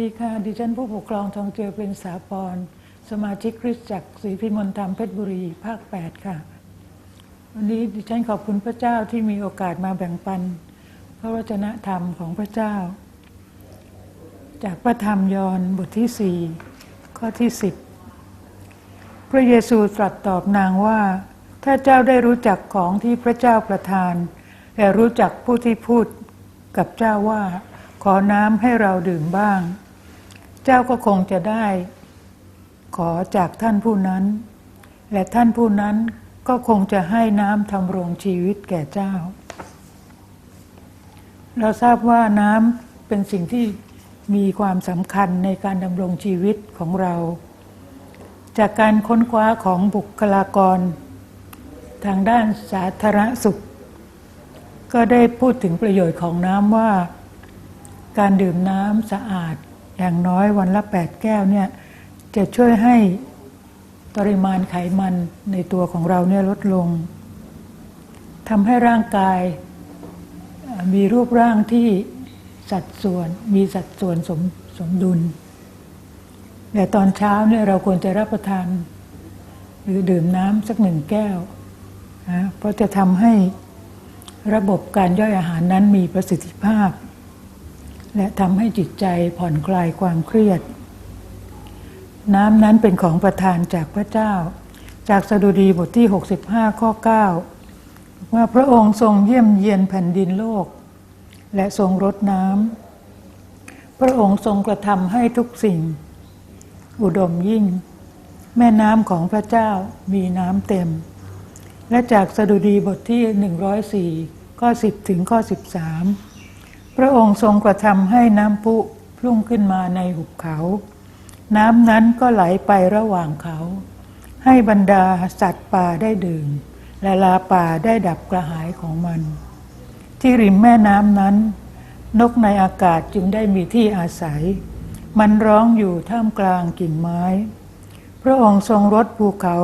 ดีค่ะ ดิฉันผู้ปกครองทองเจือเป็นสาปรสมาชิกคริสตจักรศรีพิมลธรรมเพชรบุรี ภาค 8 ค่ะ วันนี้ดิฉันขอบคุณพระเจ้าที่มีโอกาสมาแบ่งปัน พระวจนะธรรมของพระเจ้า จากพระธรรมยอห์นบทที่ 4 ข้อที่ 10 พระเยซูตรัสตอบนางว่า ถ้าเจ้าได้รู้จักของที่พระเจ้าประทานและรู้จักผู้ที่พูดกับเจ้าว่าขอน้ำให้เราดื่มบ้าง เจ้าก็คงจะได้ ขอจากท่านผู้นั้น และท่านผู้นั้นก็คงจะให้น้ำทำรงชีวิตแก่เจ้า เราทราบว่าน้ำเป็นสิ่งที่มีความสำคัญในการดำรงชีวิตของเรา จากการค้นคว้าของบุคลากร ทางด้านสาธารณสุข ก็ได้พูดถึงประโยชน์ของน้ำว่า การดื่มน้ำสะอาด อย่างน้อยวันละ 8 แก้วเนี่ยจะช่วยให้ปริมาณไขมันในตัวของเราเนี่ยลดลงทำให้ร่างกายมีรูปร่างที่สัดส่วนมีสัดส่วนสมสมดุล แต่ตอนเช้าเนี่ยเราควรจะรับประทาน หรือดื่มน้ำสักหนึ่งแก้วนะเพราะจะทำให้ระบบการย่อยอาหารนั้นมีประสิทธิภาพ และทำให้จิตใจผ่อนคลายความเครียด น้ำนั้นเป็นของประทานจากพระเจ้า จากสดุดีบทที่ 65 ข้อ 9 ว่าพระองค์ทรงเยี่ยมเยียนแผ่นดินโลก และทรงรดน้ำพระองค์ทรงกระทำให้ทุกสิ่ง อุดมยิ่ง แม่น้ำของพระเจ้ามีน้ำเต็ม และจากสดุดีบทที่ 104 ข้อ 10 ถึงข้อ 13 พระองค์ทรงกระทำให้น้ำพุพุ่งขึ้นมาในหุบเขา น้ำนั้นก็ไหลไประหว่างเขา ให้บรรดาสัตว์ป่าได้ดื่ม และลาป่าได้ดับกระหายของมัน ที่ริมแม่น้ำนั้น นกในอากาศจึงได้มีที่อาศัย มันร้องอยู่ท่ามกลางกิ่งไม้ พระองค์ทรงรดภูเขา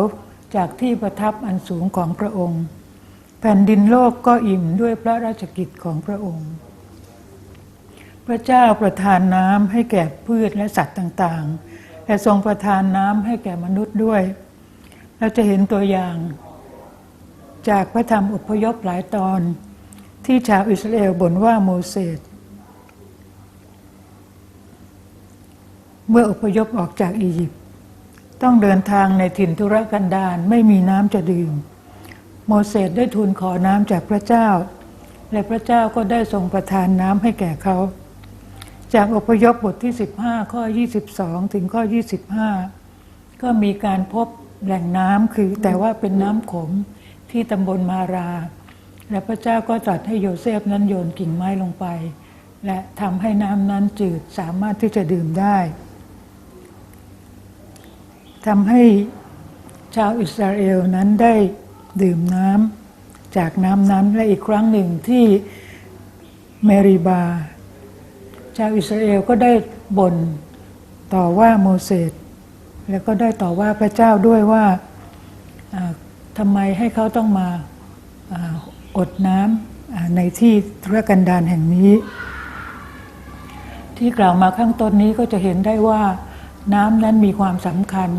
จากที่ประทับอันสูงของพระองค์ แผ่นดินโลกก็อิ่มด้วยพระราชกิจของพระองค์ พระเจ้าประทานน้ำให้แก่พืชและสัตว์ต่างๆและทรงประทานน้ำให้แก่มนุษย์ด้วย เราจะเห็นตัวอย่าง จากพระธรรมอพยพหลายตอน ที่ชาวอิสราเอลบ่นว่าโมเสสเมื่ออพยพออกจากอียิปต์ต้องเดินทางในถิ่นทุรกันดารไม่มีน้ำจะดื่ม โมเสสได้ทูลขอน้ำจากพระเจ้า และพระเจ้าก็ได้ทรงประทานน้ำให้แก่เขา จากอพยพบทที่ 15 ข้อ 22 ถึงข้อ 25 ก็มีการพบแหล่งน้ำคือแต่ว่าเป็นน้ำขมที่ตำบลมารา และพระเจ้าก็ตรัสให้โยเซฟนั้นโยนกิ่งไม้ลงไป และทำให้น้ำนั้นจืดสามารถที่จะดื่มได้ทำให้ชาวอิสราเอลนั้นได้ดื่มน้ำจากน้ำนั้นและอีกครั้งหนึ่งที่เมริบา ชาวอิสราเอลก็ได้บ่นต่อว่าโมเสสแล้วก็ได้ต่อว่าพระเจ้าด้วยว่าทำไมให้เขาต้องมาอดน้ำในที่ทุรกันดารแห่งนี้ ที่กล่าวมาข้างต้นนี้ก็จะเห็นได้ว่าน้ำนั้นมีความสำคัญ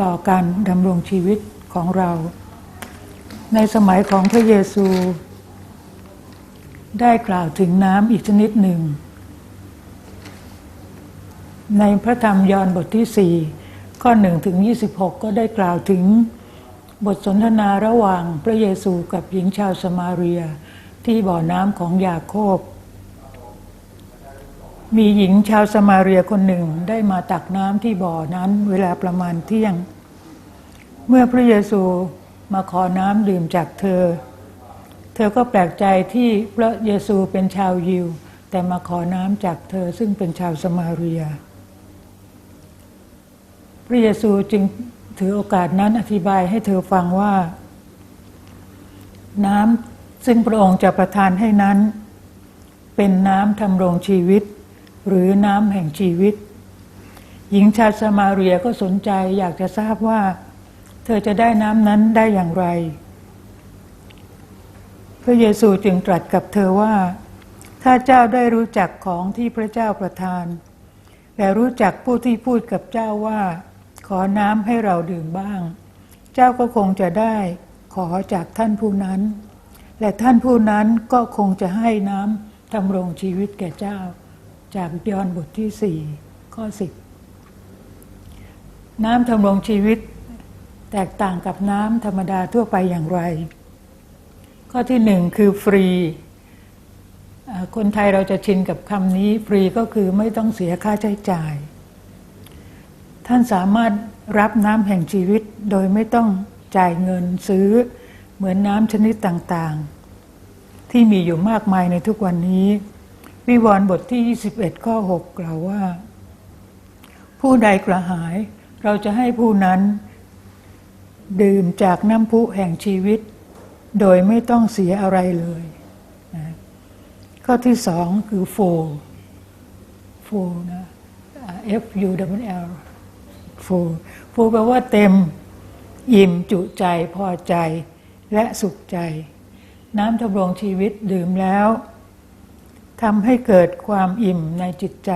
ต่อการดำรงชีวิตของเรา ในสมัยของพระเยซู ได้กล่าวถึงน้ำอีกชนิดหนึ่ง ในพระธรรมยอห์นบทที่ 4 ข้อ1ถึง26 ก็ได้กล่าวถึงบทสนทนาระหว่างพระเยซูกับหญิงชาวสมาเรีย ที่บ่อน้ำของยาโคบ มีหญิงชาวสมาเรียคนหนึ่งได้มาตักน้ำที่บ่อนั้นเวลาประมาณเที่ยง เมื่อพระเยซูมาขอน้ำดื่มจากเธอ เธอก็แปลกใจที่พระเยซูเป็นชาวยิว แต่มาขอน้ำจากเธอซึ่งเป็นชาวสมาเรีย พระเยซูจึงถือโอกาสนั้นอธิบายให้เธอฟังว่า น้ำซึ่งพระองค์จะประทานให้นั้น เป็นน้ำทำรงชีวิต หรือน้ำแห่งชีวิต หญิงชาวสมาเรียก็สนใจอยากจะทราบว่า เธอจะได้น้ำนั้นได้อย่างไร พระเยซูจึงตรัสกับเธอว่า ถ้าเจ้าได้รู้จักของที่พระเจ้าประทานแต่รู้จักผู้ที่พูดกับเจ้าว่า ขอน้ำให้เราดื่มบ้าง เจ้าก็คงจะได้ขอจากท่านผู้นั้น และท่านผู้นั้นก็คงจะให้น้ำดำรงชีวิตแก่เจ้า จากยอห์นบทที่สี่ข้อสิบน้ำดำรงชีวิต แตกต่างกับน้ำธรรมดาทั่วไปอย่างไร ข้อที่หนึ่งคือฟรีคนไทยเราจะชินกับคำนี้ฟรีก็คือไม่ต้องเสียค่าใช้จ่าย ท่านสามารถรับน้ำแห่งชีวิตโดยไม่ต้องจ่ายเงินซื้อเหมือนน้ำชนิดต่างๆ ที่มีอยู่มากมายในทุกวันนี้ วิวรณ์บทที่ 21 ข้อ 6 กล่าวว่า ผู้ใดกระหาย เราจะให้ผู้นั้น ดื่มจากน้ำพุแห่งชีวิต โดยไม่ต้องเสียอะไรเลยนะข้อที่สองคือ full full นะ F U W L full full แปลว่าเต็มอิ่มจุใจพอใจและสุขใจ น้ำทำรงชีวิตดื่มแล้วทำให้เกิดความอิ่มในจิตใจ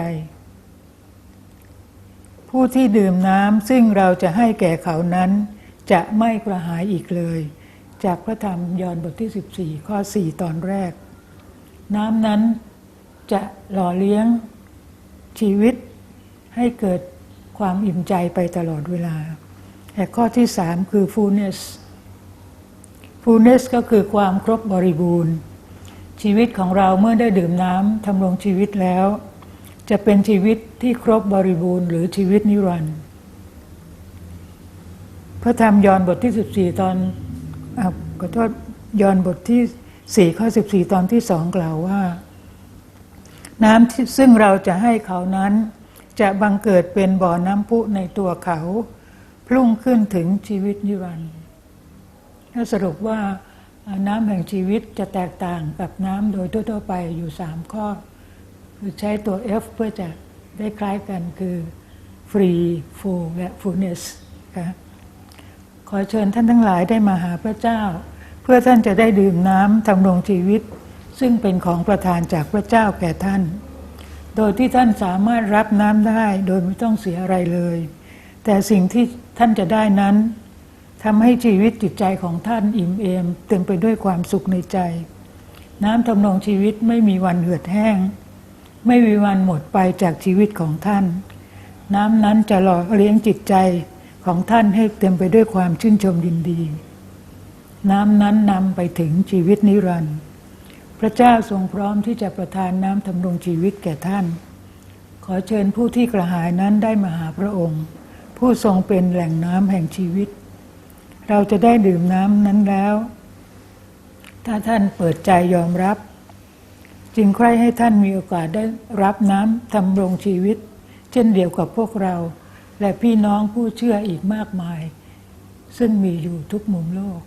ผู้ที่ดื่มน้ำซึ่งเราจะให้แก่เขานั้น จะไม่กระหายอีกเลย จากพระธรรมยอห์นบทที่ 14 ข้อ 4 ตอนแรก น้ำนั้นจะหล่อเลี้ยงชีวิตให้เกิด ความอิ่มใจไปตลอดเวลา แต่ข้อที่สามคือ fullness fullness ก็คือความครบบริบูรณ์ ชีวิตของเราเมื่อได้ดื่มน้ำทำรงชีวิตแล้ว จะเป็นชีวิตที่ครบบริบูรณ์ หรือชีวิตนิรันดร์พระธรรมยอห์นบทที่ 14 ตอนอขอโทษยอห์นบทที่ 4 ข้อ 14 ตอนที่สองกล่าวว่า น้ำที่ซึ่งเราจะให้เขานั้น จะบังเกิดเป็นบ่อน้ำพุในตัวเขา พลุ่งขึ้นถึงชีวิตนิรันดร์ถ้าสรุปว่าน้ำแห่งชีวิตจะแตกต่างกับน้ำโดยทั่วๆไปอยู่สามข้อ คือใช้ตัว F เพื่อจะได้คล้ายกันคือ free full และ fullness ค่ะขอเชิญท่านทั้งหลายได้มาหาพระเจ้า เพื่อท่านจะได้ดื่มน้ำทำรงชีวิต ซึ่งเป็นของประทานจากพระเจ้าแก่ท่าน โดยที่ท่านสามารถรับน้ำได้ โดยไม่ต้องเสียอะไรเลย แต่สิ่งที่ท่านจะได้นั้นทำให้ชีวิตจิตใจของท่านอิ่มเอมเต็มไปด้วยความสุขในใจ น้ำทำนองชีวิตไม่มีวันเหือดแห้ง ไม่มีวันหมดไปจากชีวิตของท่าน น้ำนั้นจะหล่อเลี้ยงจิตใจของท่านให้เต็มไปด้วยความชื่นชมยินดี น้ำนั้นนำไปถึงชีวิตนิรันดร์ พระเจ้าทรงพร้อมที่จะประทานน้ำทำรงชีวิตแก่ท่าน ขอเชิญผู้ที่กระหายนั้นได้มาหาพระองค์ ผู้ทรงเป็นแหล่งน้ำแห่งชีวิต เราจะได้ดื่มน้ำนั้นแล้ว ถ้าท่านเปิดใจยอมรับ จึงใคร่ให้ท่านมีโอกาสได้รับน้ำทำรงชีวิต เช่นเดียวกับพวกเรา และพี่น้องผู้เชื่ออีกมากมาย ซึ่งมีอยู่ทุกมุมโลก